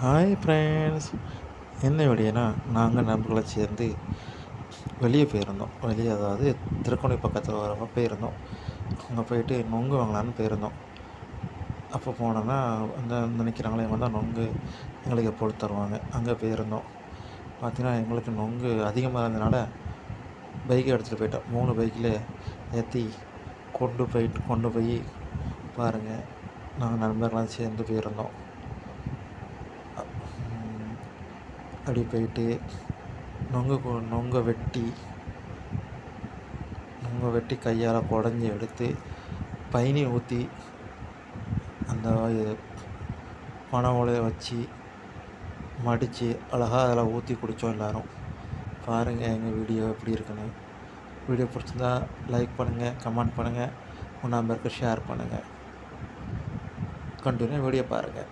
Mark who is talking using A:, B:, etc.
A: Hi friends என்ன வெளியேனா நாங்கள் நண்பர்களை சேர்ந்து வெளியே போயிருந்தோம். வெளியே அதாவது திருக்கோணி பக்கத்தில் வர போயிருந்தோம். அங்கே போயிட்டு நொங்கு வாங்கலான்னு போயிருந்தோம். அப்போ போனோன்னா அந்த நினைக்கிறாங்களே வந்தால் நொங்கு எங்களுக்கு போட்டு தருவாங்க. அங்கே போயிருந்தோம். பார்த்திங்கன்னா எங்களுக்கு நொங்கு அதிகமாக இருந்ததுனால பைக்கை எடுத்துகிட்டு போயிட்டோம். மூணு பைக்கில் ஏற்றி கொண்டு போயிட்டு கொண்டு போய் பாருங்கள் நாங்கள் நண்பர்களாம் சேர்ந்து போயிருந்தோம். அப்படி போயிட்டு நொங்க நொங்க வெட்டி நொங்க வெட்டி கையால் குடஞ்சி எடுத்து பயணி ஊற்றி அந்த இது பனை ஓலையை வச்சு மடித்து அழகாக அதில் ஊற்றி குடித்தோம் எல்லோரும். பாருங்கள் எங்கள் வீடியோ எப்படி இருக்குன்னு. வீடியோ பிடிச்சிருந்தா லைக் பண்ணுங்கள் கமெண்ட் பண்ணுங்கள் உன் நம்பருக்கு ஷேர் பண்ணுங்கள் கண்டினியூ வீடியோ பாருங்கள்